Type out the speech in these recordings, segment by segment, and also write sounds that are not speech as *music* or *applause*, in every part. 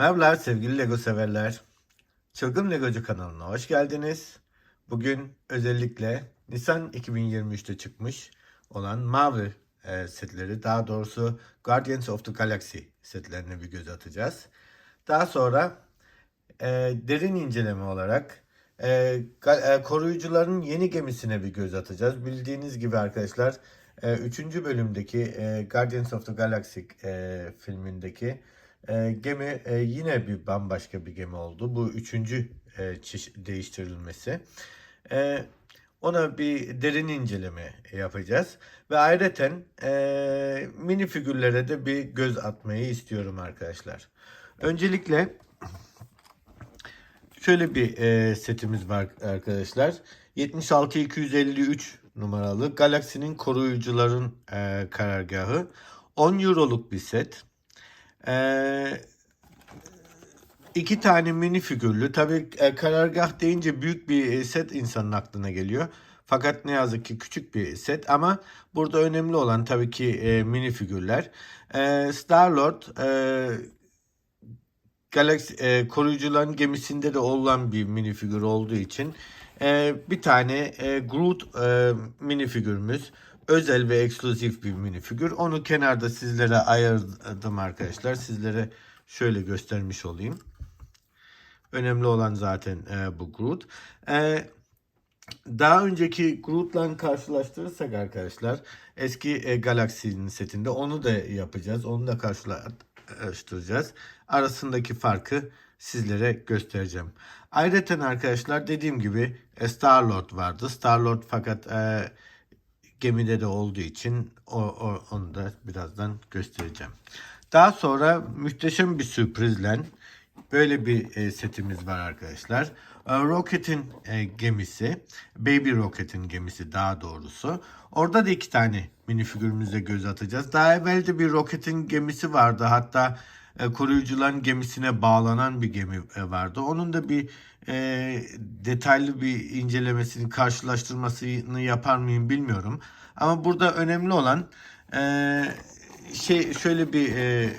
Merhabalar sevgili Lego severler. Çılgın Legocu kanalına hoş geldiniz. Bugün özellikle Nisan 2023'te çıkmış olan mavi e, setleri, daha doğrusu Guardians of the Galaxy setlerine bir göz atacağız. Daha sonra e, derin inceleme olarak e, e, koruyucuların yeni gemisine bir göz atacağız. Bildiğiniz gibi arkadaşlar 3. bölümdeki e, Guardians of the Galaxy e, filmindeki e, gemi e, yine bir bambaşka bir gemi oldu. Bu üçüncü e, çeşi- değiştirilmesi. E, ona bir derin inceleme yapacağız. Ve ayrıca e, mini figürlere de bir göz atmayı istiyorum arkadaşlar. Öncelikle Şöyle bir e, setimiz var arkadaşlar. 76253 numaralı Galaxy'nin koruyucuların e, karargahı. 10 euroluk bir set. E, iki tane mini figürlü. Tabii e, karargah deyince büyük bir e, set insanın aklına geliyor. Fakat ne yazık ki küçük bir set ama burada önemli olan tabii ki e, mini figürler. E, Star-Lord e, Galaxy e, koruyucuların gemisinde de olan bir minifigür olduğu için e, bir tane e, Groot e, minifigürümüz özel ve eksklusif bir minifigür. Onu kenarda sizlere ayırdım arkadaşlar. Sizlere şöyle göstermiş olayım. Önemli olan zaten e, bu Groot. E, daha önceki Groot'la karşılaştırırsak arkadaşlar eski e, Galaxy'nin setinde onu da yapacağız. Onu da karşılaştıracağız. Arasındaki farkı sizlere göstereceğim. Ayrıca arkadaşlar dediğim gibi e, Star-Lord vardı. Star-Lord fakat e, gemide de olduğu için o, o- onu da birazdan göstereceğim. Daha sonra muhteşem bir sürprizle böyle bir e, setimiz var arkadaşlar. E, Rocket'in e, gemisi, Baby Rocket'in gemisi daha doğrusu. Orada da iki tane minifigürümüze göz atacağız. Daha evvel de bir Rocket'in gemisi vardı. Hatta e, koruyucuların gemisine bağlanan bir gemi e, vardı. Onun da bir e, detaylı bir incelemesini, karşılaştırmasını yapar mıyım bilmiyorum. Ama burada önemli olan e, şey şöyle bir e,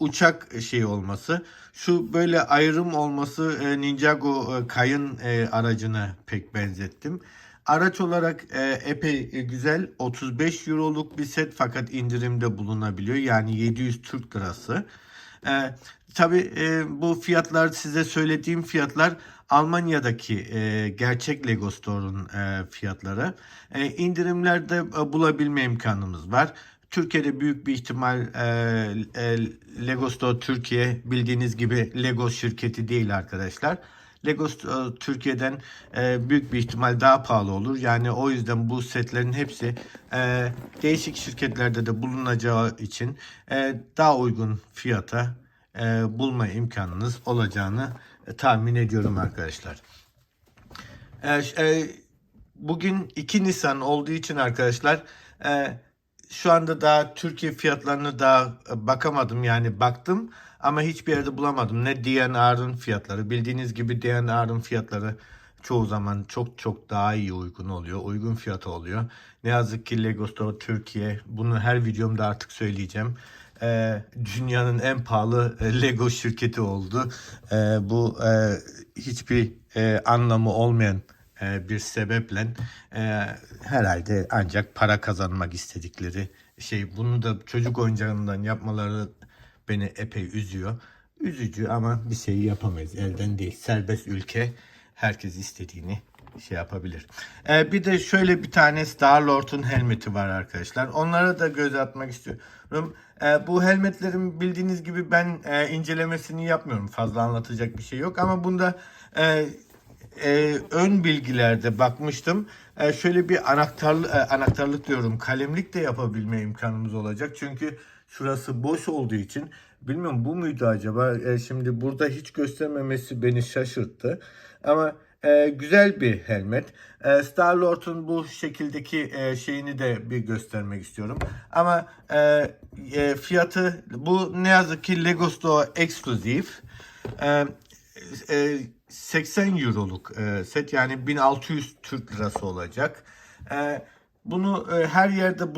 uçak şey olması. Şu böyle ayrım olması e, Ninjago e, kayın e, aracına pek benzettim. Araç olarak e, epey e, güzel. 35 euroluk bir set fakat indirimde bulunabiliyor. Yani 700 Türk lirası. E, tabii e, bu fiyatlar size söylediğim fiyatlar Almanya'daki e, gerçek Lego Store'un e, fiyatları. E, indirimlerde e, bulabilme imkanımız var. Türkiye'de büyük bir ihtimal e, e, Lego Store Türkiye bildiğiniz gibi Lego şirketi değil arkadaşlar. Lego Store Türkiye'den e, büyük bir ihtimal daha pahalı olur. Yani o yüzden bu setlerin hepsi e, değişik şirketlerde de bulunacağı için e, daha uygun fiyata e, bulma imkanınız olacağını e, tahmin ediyorum arkadaşlar. E, e, bugün 2 Nisan olduğu için arkadaşlar e, şu anda daha Türkiye fiyatlarını daha e, bakamadım yani baktım ama hiçbir yerde bulamadım. Ne DNR'ın fiyatları bildiğiniz gibi DNR'ın fiyatları çoğu zaman çok çok daha iyi uygun oluyor. Uygun fiyatı oluyor. Ne yazık ki Lego Store Türkiye bunu her videomda artık söyleyeceğim. E, dünyanın en pahalı e, Lego şirketi oldu. E, bu e, hiçbir e, anlamı olmayan e, bir sebeple e, herhalde ancak para kazanmak istedikleri şey bunu da çocuk oyuncağından yapmaları beni epey üzüyor. Üzücü ama bir şey yapamayız elden değil. Serbest ülke herkes istediğini şey yapabilir. E, bir de şöyle bir tane Star Lord'un helmeti var arkadaşlar. Onlara da göz atmak istiyorum. E, bu helmetlerin bildiğiniz gibi ben e, incelemesini yapmıyorum. Fazla anlatacak bir şey yok ama bunda e, e, ön bilgilerde bakmıştım. E, şöyle bir anahtarlı e, anahtarlık diyorum kalemlik de yapabilme imkanımız olacak. Çünkü şurası boş olduğu için bilmiyorum bu muydu acaba? E, şimdi burada hiç göstermemesi beni şaşırttı. Ama e, güzel bir helmet. E, Star Lord'un bu şekildeki e, şeyini de bir göstermek istiyorum. Ama e, e, fiyatı bu ne yazık ki Lego Store eksklusif. E, e, 80 euroluk e, set yani 1600 Türk lirası olacak. E, bunu e, her yerde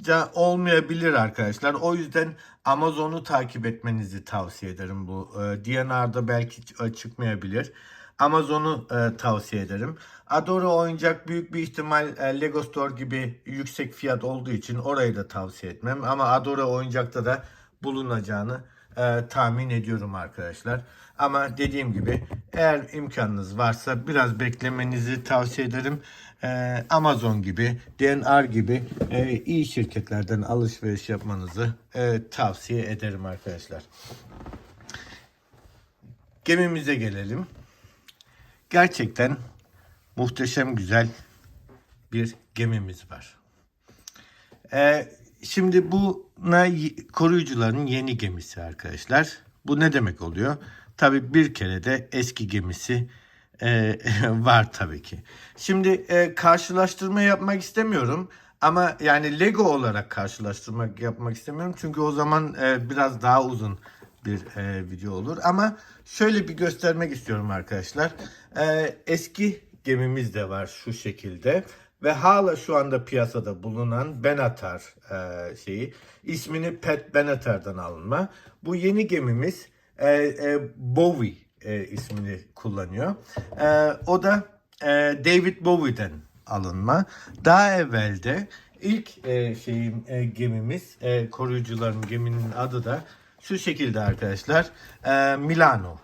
ucuzca olmayabilir arkadaşlar. O yüzden Amazon'u takip etmenizi tavsiye ederim bu. E, DNR'da belki ç- çıkmayabilir. Amazon'u e, tavsiye ederim. Adora oyuncak büyük bir ihtimal e, Lego Store gibi yüksek fiyat olduğu için orayı da tavsiye etmem. Ama Adora oyuncakta da bulunacağını e, tahmin ediyorum arkadaşlar. Ama dediğim gibi eğer imkanınız varsa biraz beklemenizi tavsiye ederim. E, Amazon gibi, DNR gibi e, iyi şirketlerden alışveriş yapmanızı e, tavsiye ederim arkadaşlar. Gemimize gelelim. Gerçekten muhteşem güzel bir gemimiz var. Ee, şimdi buna koruyucuların yeni gemisi arkadaşlar. Bu ne demek oluyor? Tabii bir kere de eski gemisi e, *laughs* var tabii ki. Şimdi e, karşılaştırma yapmak istemiyorum. Ama yani Lego olarak karşılaştırmak yapmak istemiyorum. Çünkü o zaman e, biraz daha uzun bir e, video olur. Ama şöyle bir göstermek istiyorum arkadaşlar. E, eski gemimiz de var şu şekilde. Ve hala şu anda piyasada bulunan Benatar e, şeyi. ismini Pet Benatar'dan alınma. Bu yeni gemimiz e, e, Bowie e, ismini kullanıyor. E, o da e, David Bowie'den alınma. Daha evvelde ilk e, şeyim e, gemimiz e, koruyucuların geminin adı da şu şekilde arkadaşlar. E, Milano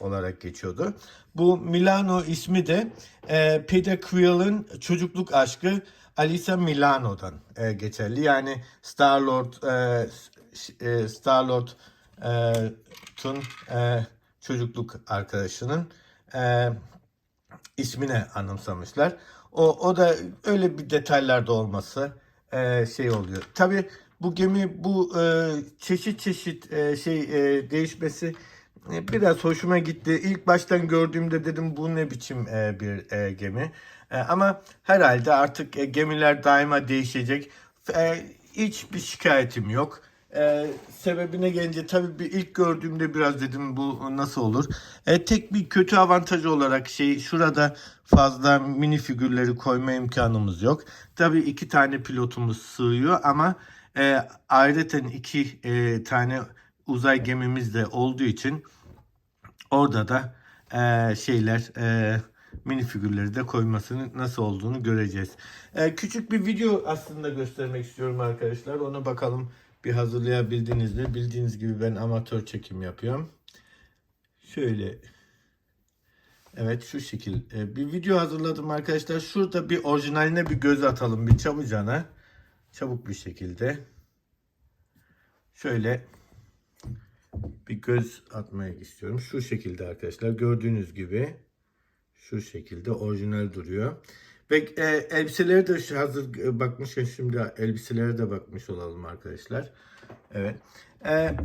olarak geçiyordu. Bu Milano ismi de e, Peter Quill'in çocukluk aşkı Alisa Milano'dan e, geçerli. Yani Star-Lord e, ş- e, e, çocukluk arkadaşının e, ismine anımsamışlar. O, o da öyle bir detaylarda olması e, şey oluyor. Tabi bu gemi bu e, çeşit çeşit e, şey e, değişmesi e, biraz hoşuma gitti. İlk baştan gördüğümde dedim bu ne biçim e, bir e, gemi. E, ama herhalde artık e, gemiler daima değişecek. E, hiçbir şikayetim yok. Ee, sebebine gelince tabii bir ilk gördüğümde biraz dedim bu nasıl olur. Ee, tek bir kötü avantajı olarak şey şurada fazla mini figürleri koyma imkanımız yok. Tabii iki tane pilotumuz sığıyor ama e, ayrıca iki e, tane uzay gemimiz de olduğu için orada da e, şeyler e, mini figürleri de koymasının nasıl olduğunu göreceğiz. E, küçük bir video aslında göstermek istiyorum arkadaşlar. Ona bakalım bir hazırlayabildiniz mi? Bildiğiniz gibi ben amatör çekim yapıyorum. Şöyle Evet şu şekil e, bir video hazırladım arkadaşlar. Şurada bir orijinaline bir göz atalım bir çabucana. Çabuk bir şekilde. Şöyle bir göz atmaya istiyorum. Şu şekilde arkadaşlar gördüğünüz gibi şu şekilde orijinal duruyor. Ve e, elbiseleri de şu hazır e, bakmışken şimdi elbiselere de bakmış olalım arkadaşlar. Evet. E,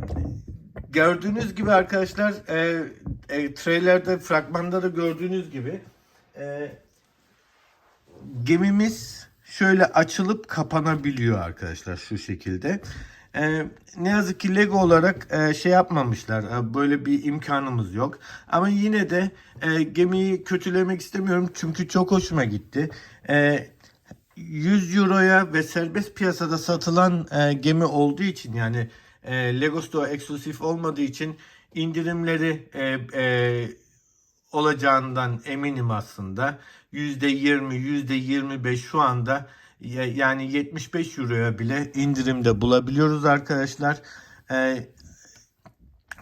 gördüğünüz gibi arkadaşlar e, e, trailerde fragmanda da gördüğünüz gibi e, gemimiz şöyle açılıp kapanabiliyor arkadaşlar şu şekilde. Ee, ne yazık ki Lego olarak e, şey yapmamışlar. E, böyle bir imkanımız yok. Ama yine de e, gemiyi kötülemek istemiyorum çünkü çok hoşuma gitti. E, 100 euroya ve serbest piyasada satılan e, gemi olduğu için yani e, Lego Store eksklusif olmadığı için indirimleri e, e, olacağından eminim aslında. %20, %25 şu anda yani 75 euroya bile indirimde bulabiliyoruz arkadaşlar. Ee,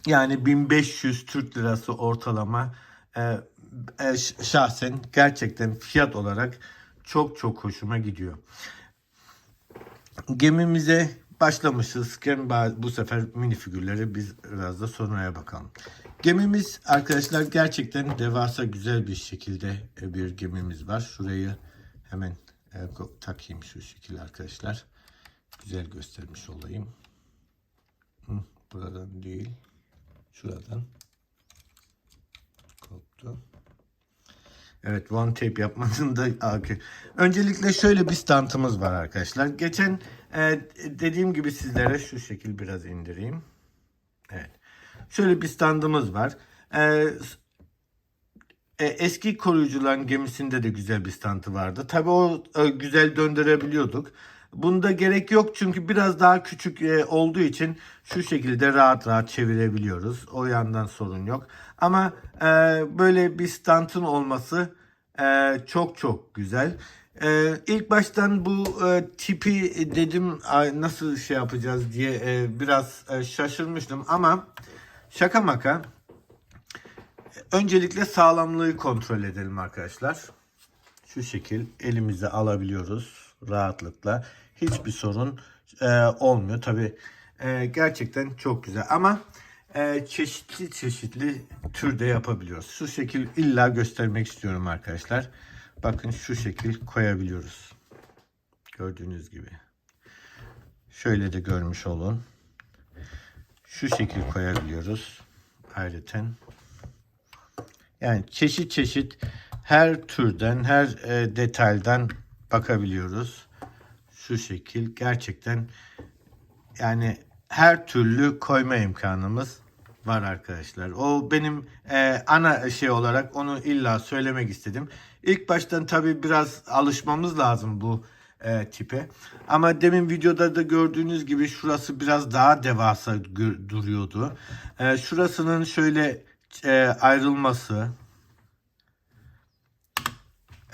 yani 1500 Türk lirası ortalama e, e, ş- şahsen gerçekten fiyat olarak çok çok hoşuma gidiyor. Gemimize başlamışız. Bu sefer mini figürleri biz biraz da sonraya bakalım. Gemimiz arkadaşlar gerçekten devasa güzel bir şekilde bir gemimiz var. Şurayı hemen takayım şu şekilde arkadaşlar. Güzel göstermiş olayım. Hı, buradan değil. Şuradan. Koptu. Evet one tape yapmanın da okey. Öncelikle şöyle bir stantımız var arkadaşlar. Geçen e, dediğim gibi sizlere şu şekil biraz indireyim. Evet. Şöyle bir standımız var. E, e, eski koruyucuların gemisinde de güzel bir standı vardı. Tabii o e, güzel döndürebiliyorduk. Bunda gerek yok çünkü biraz daha küçük e, olduğu için şu şekilde rahat rahat çevirebiliyoruz. O yandan sorun yok. Ama e, böyle bir stantın olması e, çok çok güzel. E, ilk baştan bu e, tipi dedim nasıl şey yapacağız diye e, biraz e, şaşırmıştım ama şaka maka öncelikle sağlamlığı kontrol edelim arkadaşlar. Şu şekil elimize alabiliyoruz rahatlıkla. Hiçbir sorun e, olmuyor. Tabi gerçekten çok güzel ama e, çeşitli çeşitli türde yapabiliyoruz. Şu şekil illa göstermek istiyorum arkadaşlar. Bakın şu şekil koyabiliyoruz. Gördüğünüz gibi. Şöyle de görmüş olun. Şu şekil koyabiliyoruz. Ayrıca yani çeşit çeşit her türden, her e, detaydan bakabiliyoruz. Şu şekil gerçekten yani her türlü koyma imkanımız var arkadaşlar. O benim e, ana şey olarak onu illa söylemek istedim. İlk baştan tabii biraz alışmamız lazım bu e, tipe. Ama demin videoda da gördüğünüz gibi şurası biraz daha devasa duruyordu. E, şurasının şöyle e, ayrılması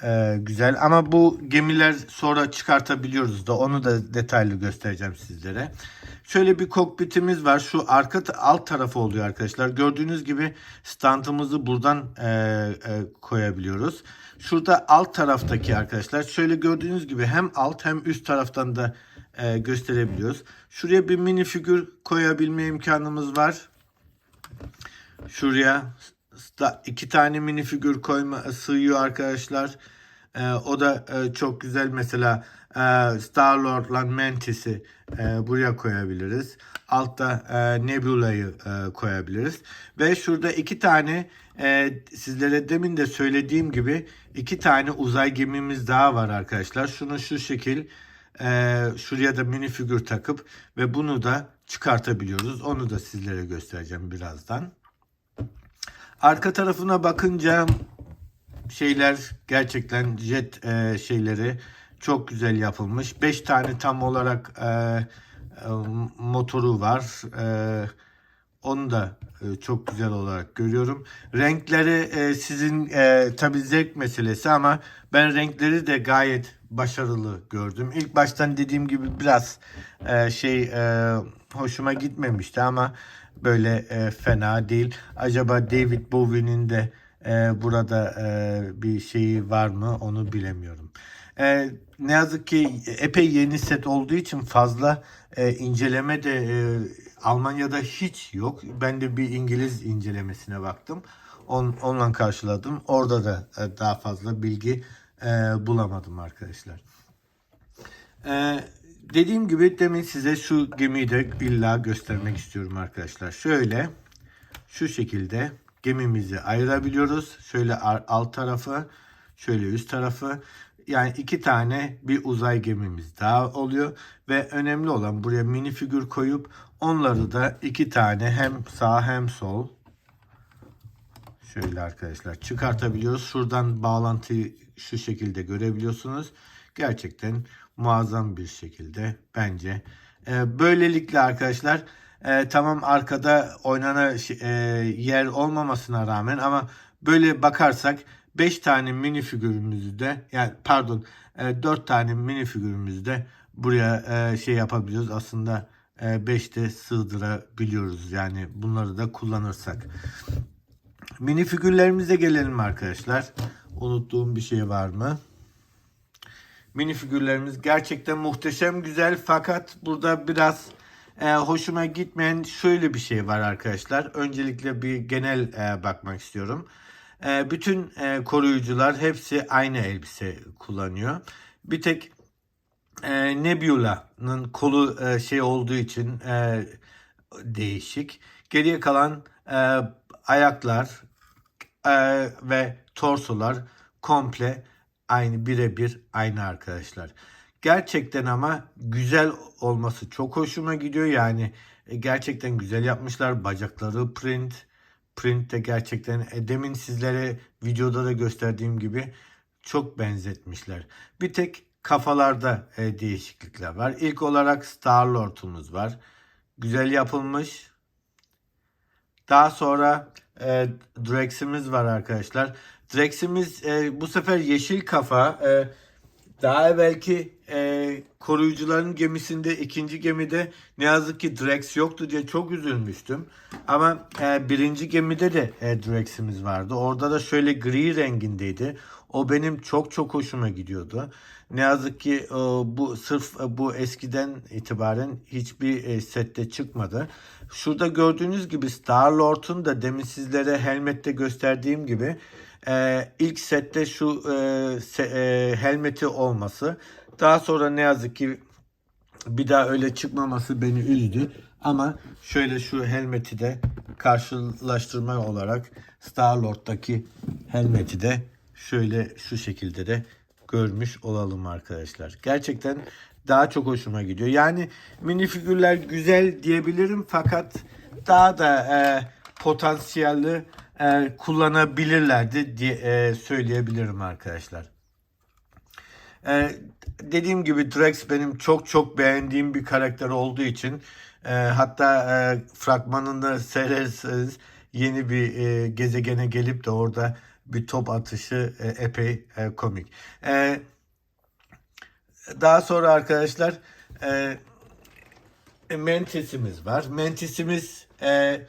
e, güzel ama bu gemiler sonra çıkartabiliyoruz da onu da detaylı göstereceğim sizlere. Şöyle bir kokpitimiz var. Şu arka alt tarafı oluyor arkadaşlar. Gördüğünüz gibi standımızı buradan e, e, koyabiliyoruz. Şurada alt taraftaki arkadaşlar şöyle gördüğünüz gibi hem alt hem üst taraftan da e, gösterebiliyoruz. Şuraya bir mini figür koyabilme imkanımız var. Şuraya iki tane mini figür koyma sığıyor arkadaşlar. Ee, o da e, çok güzel mesela e, Star Lord'la Mantis'i e, buraya koyabiliriz. Altta e, Nebula'yı e, koyabiliriz. Ve şurada iki tane e, sizlere demin de söylediğim gibi iki tane uzay gemimiz daha var arkadaşlar. Şunu şu şekil e, şuraya da mini figür takıp ve bunu da çıkartabiliyoruz. Onu da sizlere göstereceğim birazdan. Arka tarafına bakınca şeyler gerçekten jet e, şeyleri çok güzel yapılmış. 5 tane tam olarak e, e, motoru var. E, onu da e, çok güzel olarak görüyorum. Renkleri e, sizin e, tabi zevk meselesi ama ben renkleri de gayet başarılı gördüm. İlk baştan dediğim gibi biraz e, şey e, hoşuma gitmemişti ama böyle e, fena değil. Acaba David Bowie'nin de e, burada e, bir şeyi var mı onu bilemiyorum. E, ne yazık ki epey yeni set olduğu için fazla e, inceleme de e, Almanya'da hiç yok. Ben de bir İngiliz incelemesine baktım. On, onunla karşıladım. Orada da e, daha fazla bilgi e, bulamadım arkadaşlar. E, dediğim gibi demin size şu gemiyi de illa göstermek istiyorum arkadaşlar. Şöyle şu şekilde gemimizi ayırabiliyoruz. Şöyle alt tarafı, şöyle üst tarafı. Yani iki tane bir uzay gemimiz daha oluyor ve önemli olan buraya mini figür koyup onları da iki tane hem sağ hem sol şöyle arkadaşlar çıkartabiliyoruz. Şuradan bağlantıyı şu şekilde görebiliyorsunuz. Gerçekten muazzam bir şekilde bence. Ee, böylelikle arkadaşlar e, tamam arkada oynana e, yer olmamasına rağmen ama böyle bakarsak 5 tane mini figürümüzü de yani pardon e, 4 tane mini figürümüzü de buraya e, şey yapabiliyoruz. Aslında 5 de sığdırabiliyoruz yani bunları da kullanırsak. Mini figürlerimize gelelim arkadaşlar. Unuttuğum bir şey var mı? Mini figürlerimiz gerçekten muhteşem güzel fakat burada biraz e, hoşuma gitmeyen şöyle bir şey var arkadaşlar. Öncelikle bir genel e, bakmak istiyorum. E, bütün e, koruyucular hepsi aynı elbise kullanıyor. Bir tek e, Nebula'nın kolu e, şey olduğu için e, değişik. Geriye kalan e, ayaklar e, ve torsolar komple aynı birebir aynı arkadaşlar. Gerçekten ama güzel olması çok hoşuma gidiyor. Yani e, gerçekten güzel yapmışlar. Bacakları print. Print de gerçekten e, demin sizlere videoda da gösterdiğim gibi çok benzetmişler. Bir tek kafalarda e, değişiklikler var. İlk olarak Star Lord'umuz var. Güzel yapılmış. Daha sonra e, Drex'imiz var arkadaşlar. Drex'imiz e, bu sefer yeşil kafa. E, daha evvelki e, koruyucuların gemisinde ikinci gemide ne yazık ki Drex yoktu diye çok üzülmüştüm. Ama e, birinci gemide de e, Drex'imiz vardı. Orada da şöyle gri rengindeydi. O benim çok çok hoşuma gidiyordu. Ne yazık ki e, bu sırf e, bu eskiden itibaren hiçbir e, sette çıkmadı. Şurada gördüğünüz gibi Star Lord'un da demin sizlere helmette gösterdiğim gibi e, ilk sette şu e, se- e, helmeti olması. Daha sonra ne yazık ki bir daha öyle çıkmaması beni üzdü. Ama şöyle şu helmeti de karşılaştırma olarak Star Lord'daki helmeti de şöyle şu şekilde de görmüş olalım arkadaşlar. Gerçekten daha çok hoşuma gidiyor. Yani minifigürler güzel diyebilirim fakat daha da e, potansiyelli e, kullanabilirlerdi diye e, söyleyebilirim arkadaşlar. Ee, dediğim gibi Drax benim çok çok beğendiğim bir karakter olduğu için e, hatta e, fragmanında seyrederseniz yeni bir e, gezegene gelip de orada bir top atışı e, epey e, komik. E, daha sonra arkadaşlar e, Mantis'imiz var. Mantis'imiz e,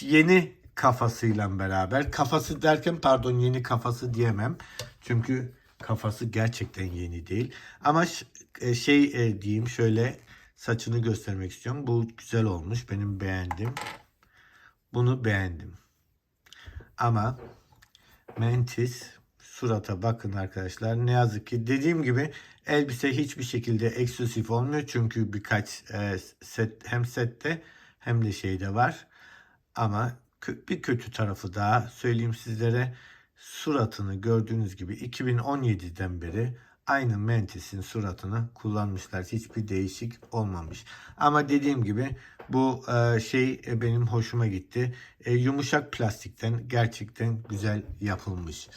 yeni kafasıyla beraber kafası derken pardon yeni kafası diyemem. Çünkü kafası gerçekten yeni değil. Ama e, şey e, diyeyim şöyle saçını göstermek istiyorum. Bu güzel olmuş. Benim beğendim. Bunu beğendim. Ama Mantis surata bakın arkadaşlar. Ne yazık ki dediğim gibi elbise hiçbir şekilde eksklusif olmuyor. Çünkü birkaç e, set hem sette hem de şeyde var. Ama bir kötü tarafı daha söyleyeyim sizlere. Suratını gördüğünüz gibi 2017'den beri aynı Mantis'in suratını kullanmışlar. Hiçbir değişik olmamış. Ama dediğim gibi bu e, şey e, benim hoşuma gitti. E, yumuşak plastikten gerçekten güzel yapılmış.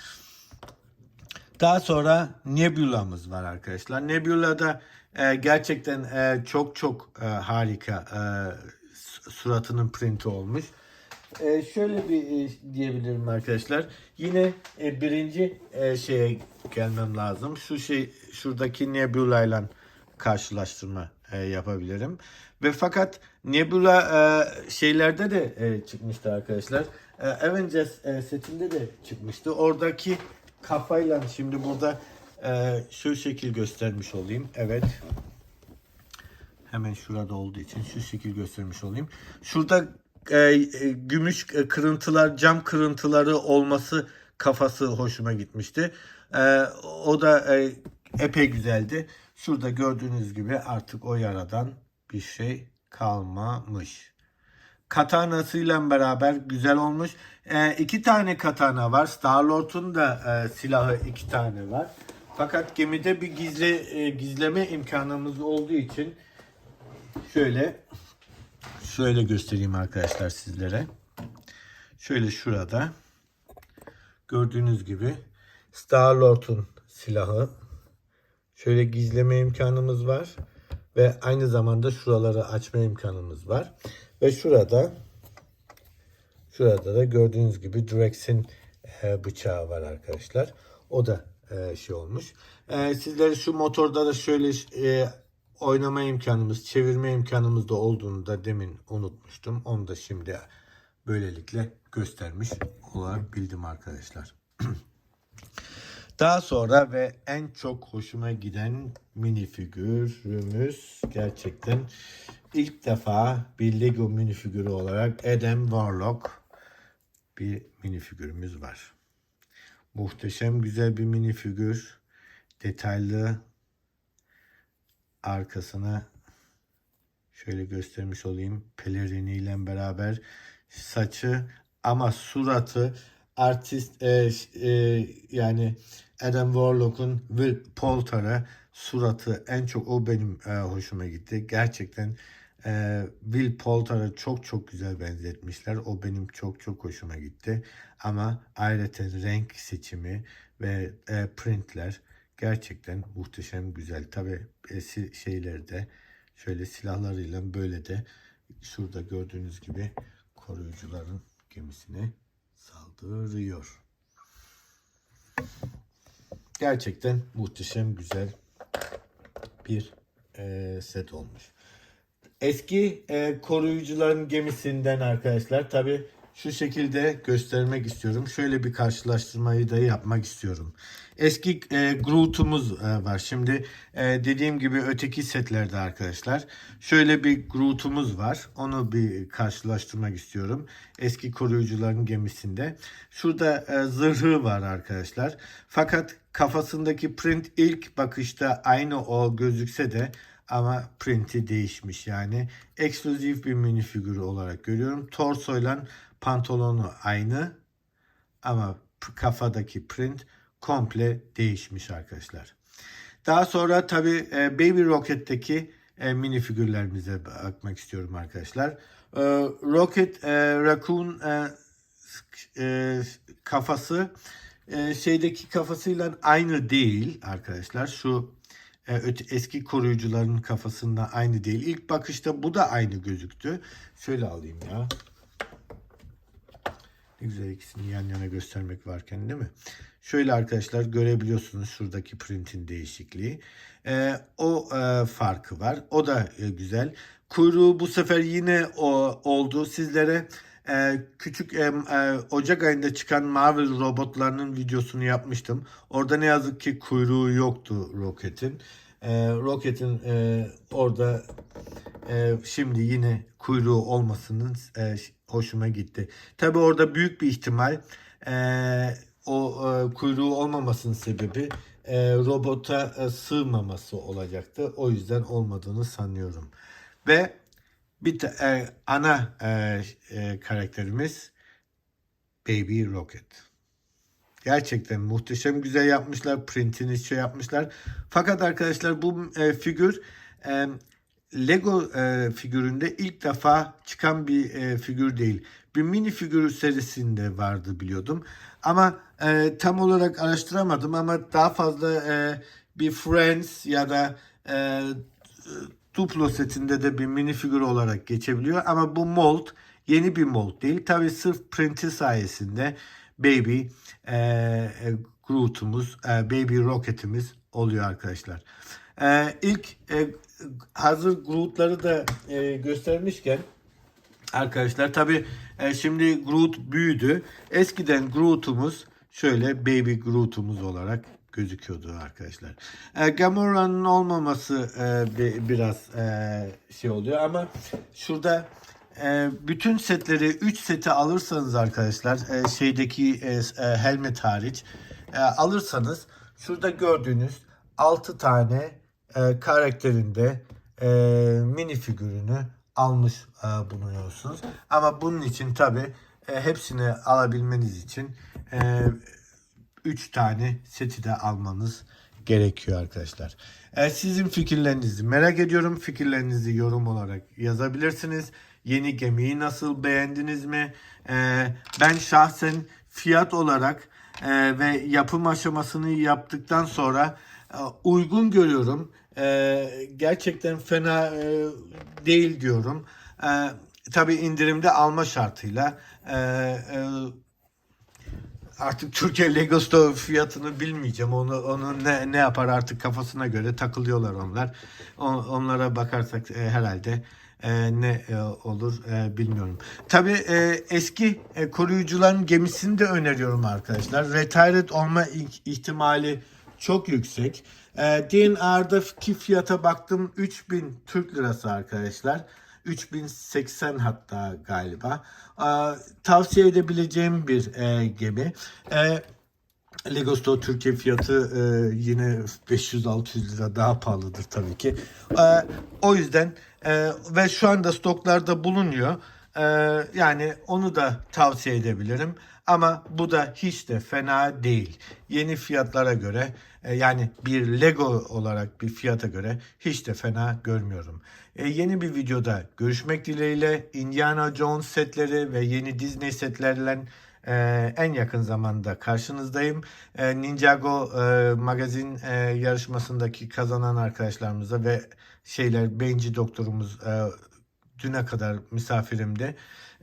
Daha sonra Nebula'mız var arkadaşlar. Nebula'da gerçekten çok çok harika su- suratının printi olmuş. E, şöyle bir e, diyebilirim arkadaşlar. Yine e, birinci e, şeye gelmem lazım. Şu şey şuradaki Nebula ile karşılaştırma e, yapabilirim. Ve fakat Nebula e, şeylerde de e, çıkmıştı arkadaşlar. E, Avengers e, setinde de çıkmıştı. Oradaki kafayla şimdi burada e, şu şekil göstermiş olayım. Evet. Hemen şurada olduğu için şu şekil göstermiş olayım. Şurada e, e, gümüş e, kırıntılar, cam kırıntıları olması kafası hoşuma gitmişti. E, o da e, epey güzeldi. Şurada gördüğünüz gibi artık o yaradan bir şey kalmamış. Katanasıyla beraber güzel olmuş. E, iki tane katana var. Star-Lord'un da e, silahı iki tane var. Fakat gemide bir gizli e, gizleme imkanımız olduğu için şöyle şöyle göstereyim arkadaşlar sizlere. Şöyle şurada gördüğünüz gibi Star-Lord'un silahı şöyle gizleme imkanımız var ve aynı zamanda şuraları açma imkanımız var. Ve şurada şurada da gördüğünüz gibi Drex'in e, bıçağı var arkadaşlar. O da e, şey olmuş. E, sizlere şu motorda da şöyle oynama imkanımız, çevirme imkanımız da olduğunu da demin unutmuştum. Onu da şimdi böylelikle göstermiş olabildim arkadaşlar. *clears throat* Daha sonra ve en çok hoşuma giden minifigürümüz gerçekten ilk defa bir Lego minifigürü olarak Adam Warlock bir minifigürümüz var. Muhteşem güzel bir minifigür. Detaylı arkasına şöyle göstermiş olayım. Peleriniyle beraber saçı ama suratı artist e, e, yani Adam Warlock'un Will Poulter'a suratı en çok o benim e, hoşuma gitti. Gerçekten e, Will Poulter'a çok çok güzel benzetmişler. O benim çok çok hoşuma gitti. Ama ayrıca renk seçimi ve e, printler Gerçekten muhteşem güzel. Tabi şeylerde şöyle silahlarıyla böyle de şurada gördüğünüz gibi koruyucuların gemisine saldırıyor. Gerçekten muhteşem güzel bir e, set olmuş. Eski e, koruyucuların gemisinden arkadaşlar tabi şu şekilde göstermek istiyorum. Şöyle bir karşılaştırmayı da yapmak istiyorum. Eski e, Groot'umuz e, var. Şimdi e, dediğim gibi öteki setlerde arkadaşlar. Şöyle bir Groot'umuz var. Onu bir karşılaştırmak istiyorum. Eski koruyucuların gemisinde. Şurada e, zırhı var arkadaşlar. Fakat kafasındaki print ilk bakışta aynı o gözükse de ama printi değişmiş yani ekskluzif bir minifigür olarak görüyorum. Torsoyla pantolonu aynı ama kafadaki print komple değişmiş arkadaşlar. Daha sonra tabi Baby Rocket'teki e, minifigürlerimize bakmak istiyorum arkadaşlar. E, Rocket e, Raccoon e, e, kafası e, şeydeki kafasıyla aynı değil arkadaşlar. Şu e, eski koruyucuların kafasında aynı değil. İlk bakışta bu da aynı gözüktü. Şöyle alayım ya. Ne güzel ikisini yan yana göstermek varken değil mi? Şöyle arkadaşlar görebiliyorsunuz şuradaki printin değişikliği. E, o e, farkı var. O da e, güzel. Kuyruğu bu sefer yine o oldu. Sizlere e, küçük e, e, Ocak ayında çıkan Marvel robotlarının videosunu yapmıştım. Orada ne yazık ki kuyruğu yoktu Rocket'in. E, Rocket'in e, orada e, şimdi yine kuyruğu olmasının e, hoşuma gitti. Tabi orada büyük bir ihtimal e, o e, kuyruğu olmamasının sebebi e, robota e, sığmaması olacaktı. O yüzden olmadığını sanıyorum. Ve bir ta- e, ana e, e, karakterimiz Baby Rocket. Gerçekten muhteşem güzel yapmışlar. Printini şey yapmışlar. Fakat arkadaşlar bu e, figür e, Lego e, figüründe ilk defa çıkan bir e, figür değil. Bir mini figür serisinde vardı biliyordum. Ama e, tam olarak araştıramadım ama daha fazla e, bir Friends ya da e, Duplo setinde de bir mini figür olarak geçebiliyor. Ama bu mold yeni bir mold değil. Tabi sırf printi sayesinde Baby e, e, Groot'umuz, e, Baby Rocket'imiz oluyor arkadaşlar. E, ilk e, hazır Groot'ları da e, göstermişken arkadaşlar tabi e, şimdi Groot büyüdü. Eskiden Groot'umuz şöyle Baby Groot'umuz olarak gözüküyordu arkadaşlar. E, Gamora'nın olmaması e, bi- biraz e, şey oluyor ama şurada e, bütün setleri 3 seti alırsanız arkadaşlar e, şeydeki e, e, helmet hariç e, alırsanız şurada gördüğünüz 6 tane e, karakterinde e, mini figürünü almış e, bulunuyorsunuz. Ama bunun için tabi hepsini alabilmeniz için e, 3 tane seti de almanız gerekiyor arkadaşlar. E, sizin fikirlerinizi merak ediyorum. Fikirlerinizi yorum olarak yazabilirsiniz. Yeni gemiyi nasıl beğendiniz mi? E, ben şahsen fiyat olarak e, ve yapım aşamasını yaptıktan sonra e, uygun görüyorum. E, gerçekten fena e, değil diyorum. E, tabii indirimde alma şartıyla. E, e, artık Türkiye Lego Store fiyatını bilmeyeceğim. Onu onu ne ne yapar artık kafasına göre takılıyorlar onlar. On- onlara bakarsak e, herhalde e, ne e, olur e, bilmiyorum. Tabii e, eski e, koruyucuların gemisini de öneriyorum arkadaşlar. Retired olma ih- ihtimali çok yüksek. E, DNR'daki fiyata baktım 3000 Türk lirası arkadaşlar. 3080 hatta galiba. Aa, tavsiye edebileceğim bir e, gemi. E, Lego Store Türkiye fiyatı e, yine 500-600 lira daha pahalıdır tabii ki. E, o yüzden e, ve şu anda stoklarda bulunuyor. E, yani onu da tavsiye edebilirim. Ama bu da hiç de fena değil. Yeni fiyatlara göre e, yani bir Lego olarak bir fiyata göre hiç de fena görmüyorum. E, yeni bir videoda görüşmek dileğiyle Indiana Jones setleri ve yeni Disney setlerle Ee, en yakın zamanda karşınızdayım. Ee, Ninjago e, magazin e, yarışmasındaki kazanan arkadaşlarımıza ve şeyler Benci doktorumuz e, düne kadar misafirimdi.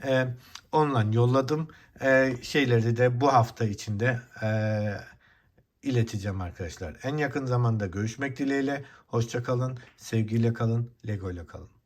E, online yolladım. E, şeyleri de bu hafta içinde e, ileteceğim arkadaşlar. En yakın zamanda görüşmek dileğiyle. Hoşça kalın, sevgiyle kalın, Lego ile kalın.